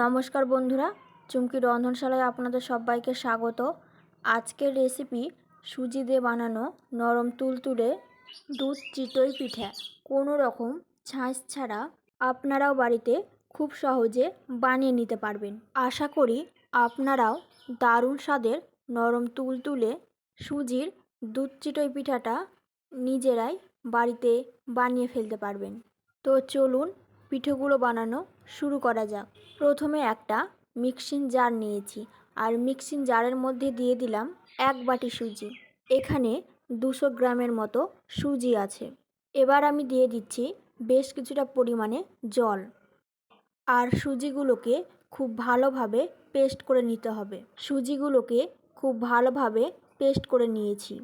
নমস্কার বন্ধুরা, চুমকি রন্ধনশালায় আপনাদের সবাইকে স্বাগত। আজকের রেসিপি সুজি দিয়ে বানানো নরম তুলতুলে দুধ চিতই পিঠা। কোনো রকম ছাঁচ ছাড়া আপনারাও বাড়িতে খুব সহজে বানিয়ে নিতে পারবেন। আশা করি আপনারাও দারুণ স্বাদের নরম তুলতুলে সুজির দুধ চিতই পিঠাটা নিজেরাই বাড়িতে বানিয়ে ফেলতে পারবেন। তো চলুন পিঠেগুলো বানানো শুরু করা যাক। প্রথমে একটা মিক্সিং জার নিয়েছি আর মিক্সিং জারের মধ্যে দিয়ে দিলাম এক বাটি সুজি। এখানে দুশো গ্রামের মতো সুজি আছে। এবার আমি দিয়ে দিচ্ছি বেশ কিছুটা পরিমাণে জল। আর সুজিগুলোকে খুব ভালোভাবে পেস্ট করে নিতে হবে। সুজিগুলোকে খুব ভালোভাবে পেস্ট করে নিয়েছি।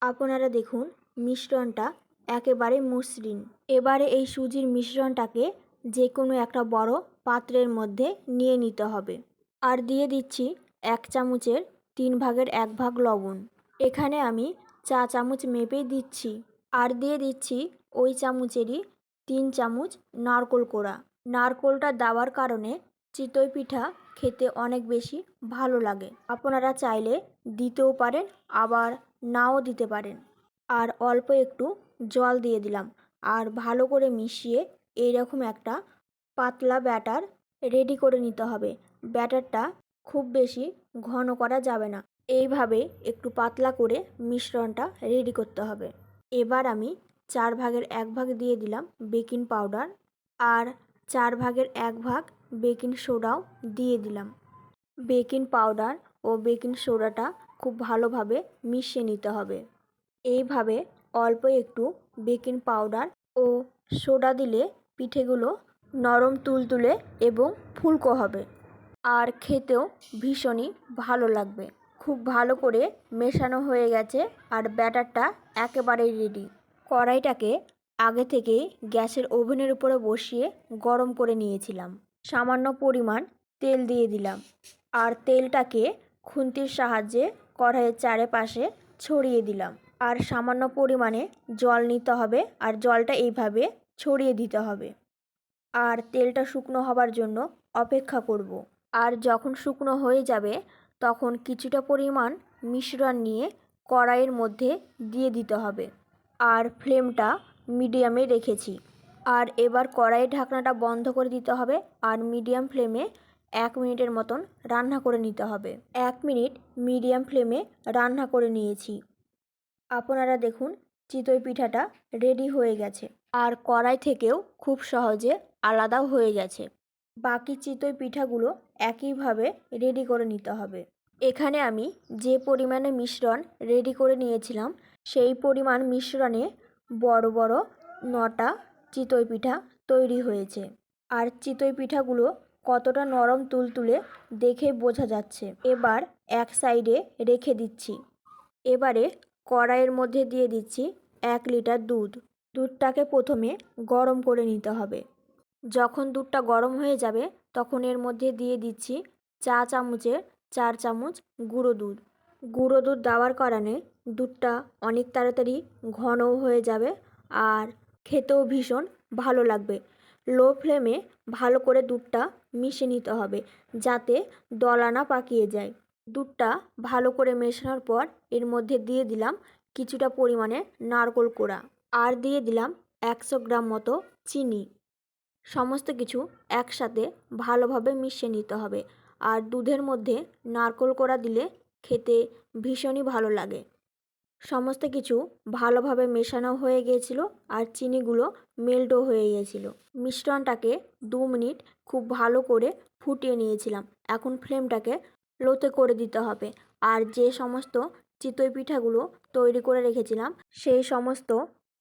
আপনারা দেখুন মিশ্রণটা একেবারে মসৃণ। এবারে এই সুজির মিশ্রণটাকে যে কোনো একটা বড় পাত্রের মধ্যে নিয়ে নিতে হবে। আর দিয়ে দিচ্ছি এক চামচের তিন ভাগের এক ভাগ লবণ। এখানে আমি চা চামচ মেপে দিচ্ছি। আর দিয়ে দিচ্ছি ওই চামচেরই তিন চামচ নারকোল কোড়া। নারকোলটা দেওয়ার কারণে চিতই পিঠা খেতে অনেক বেশি ভালো লাগে। আপনারা চাইলে দিতেও পারেন, আবার নাও দিতে পারেন। আর অল্প একটু জল দিয়ে দিলাম। আর ভালো করে মিশিয়ে এইরকম একটা পাতলা ব্যাটার রেডি করে নিতে হবে। ব্যাটারটা খুব বেশি ঘন করা যাবে না। এইভাবে একটু পাতলা করে মিশ্রণটা রেডি করতে হবে। এবার আমি চার ভাগের এক ভাগ দিয়ে দিলাম বেকিং পাউডার আর চার ভাগের এক ভাগ বেকিং সোডাও দিয়ে দিলাম। বেকিং পাউডার ও বেকিং সোডাটা খুব ভালোভাবে মিশিয়ে নিতে হবে। এইভাবে অল্প একটু বেকিং পাউডার ও সোডা দিলে পিঠেগুলো নরম তুলতুলে এবং ফুলকো হবে। আর খেতেও ভীষণই ভালো লাগবে। খুব ভালো করে মেশানো হয়ে গেছে আর ব্যাটারটা একেবারেই রেডি কড়াইটাকে আগে থেকেই গ্যাসের ওভেনের উপরে বসিয়ে গরম করে নিয়েছিলাম। সামান্য পরিমাণ তেল দিয়ে দিলাম। আর তেলটাকে খুন্তির সাহায্যে কড়াইয়ের চারিপাশে ছড়িয়ে দিলাম। আর সামান্য পরিমাণে জল নিতে হবে আর জলটা এইভাবে ছড়িয়ে দিতে হবে। আর তেলটা শুকনো হবার জন্য অপেক্ষা করব। আর যখন শুকনো হয়ে যাবে, তখন কিছুটা পরিমাণ মিশ্রণ নিয়ে কড়াইয়ের মধ্যে দিয়ে দিতে হবে। আর ফ্লেমটা মিডিয়ামে রেখেছি। আর এবার কড়াইয়ের ঢাকনাটা বন্ধ করে দিতে হবে আর মিডিয়াম ফ্লেমে এক মিনিটের মতন রান্না করে নিতে হবে। এক মিনিট মিডিয়াম ফ্লেমে রান্না করে নিয়েছি। আপনারা দেখুন, চিতই পিঠাটা রেডি হয়ে গেছে। আর কড়াই থেকেও খুব সহজে আলাদাও হয়ে গেছে। বাকি চিতই পিঠাগুলো একইভাবে রেডি করে নিতে হবে। এখানে আমি যে পরিমাণে মিশ্রণ রেডি করে নিয়েছিলাম, সেই পরিমাণ মিশ্রণে বড় বড় নটা চিতই পিঠা তৈরি হয়েছে। আর চিতই পিঠাগুলো কতটা নরম তুলতুলে দেখে বোঝা যাচ্ছে। এবার এক সাইডে রেখে দিচ্ছি। এবারে কড়াইয়ের মধ্যে দিয়ে দিচ্ছি এক লিটার দুধ। দুধটাকে প্রথমে গরম করে নিতে হবে। যখন দুধটা গরম হয়ে যাবে, তখন এর মধ্যে দিয়ে দিচ্ছি চা চামচের চার চামচ গুঁড়ো দুধ। গুঁড়ো দুধ দেওয়ার কারণে দুধটা অনেক তাড়াতাড়ি ঘনও হয়ে যাবে আর খেতেও ভীষণ ভালো লাগবে। লো ফ্লেমে ভালো করে দুধটা মিশে নিতে হবে যাতে দলা না পাকিয়ে যায়। দুধটা ভালো করে মেশানোর পর এর মধ্যে দিয়ে দিলাম কিছুটা পরিমাণে নারকোল কোড়া আর দিয়ে দিলাম একশো গ্রাম মতো চিনি। সমস্ত কিছু একসাথে ভালোভাবে মিশিয়ে নিতে হবে আর দুধের মধ্যে নারকোল কোড়া দিলে খেতে ভীষণই ভালো লাগে। সমস্ত কিছু ভালোভাবে মেশানো হয়ে গিয়েছিল আর চিনিগুলো মেল্টও হয়ে গিয়েছিল। মিশ্রণটাকে দু মিনিট খুব ভালো করে ফুটিয়ে নিয়েছিলাম। এখন ফ্লেমটাকে লোতে করে দিতে হবে। আর যে সমস্ত চিতই পিঠাগুলো তৈরি করে রেখেছিলাম, সেই সমস্ত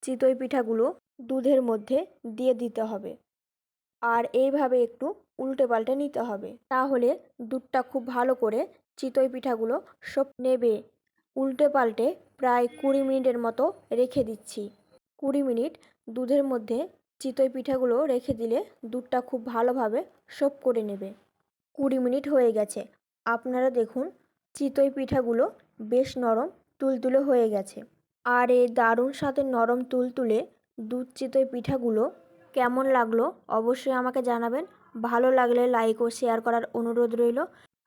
চিতই পিঠাগুলো দুধের মধ্যে দিয়ে দিতে হবে। আর এইভাবে একটু উল্টে পাল্টে নিতে হবে। তাহলে দুধটা খুব ভালো করে চিতই পিঠাগুলো সব নেবে। উল্টে পাল্টে প্রায় কুড়ি মিনিটের মতো রেখে দিচ্ছি। কুড়ি মিনিট দুধের মধ্যে চিতই পিঠাগুলো রেখে দিলে দুধটা খুব ভালোভাবে সোপ করে নেবে। কুড়ি মিনিট হয়ে গেছে। আপনারা দেখুন, চিতই পিঠাগুলো বেশ নরম তুলতুলে হয়ে গেছে। আর এই দারুণ সাথে নরম তুলতুলে দুধ চিতই পিঠাগুলো কেমন লাগল অবশ্যই আমাকে জানাবেন। ভালো লাগলে লাইক ও শেয়ার করার অনুরোধ রইল।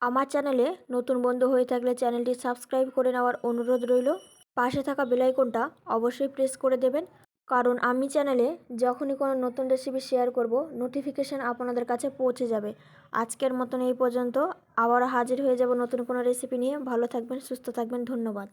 আমার চ্যানেলে নতুন বন্ধু হয়ে থাকলে চ্যানেলটি সাবস্ক্রাইব করে নেওয়ার অনুরোধ রইল। পাশে থাকা বেলাইকনটা অবশ্যই প্রেস করে দেবেন। কারণ আমি চ্যানেলে যখনই কোনো নতুন রেসিপি শেয়ার করব নোটিফিকেশান আপনাদের কাছে পৌঁছে যাবে। আজকের মতন এই পর্যন্ত। আবার হাজির হয়ে যাব নতুন কোনো রেসিপি নিয়ে। ভালো থাকবেন, সুস্থ থাকবেন। ধন্যবাদ।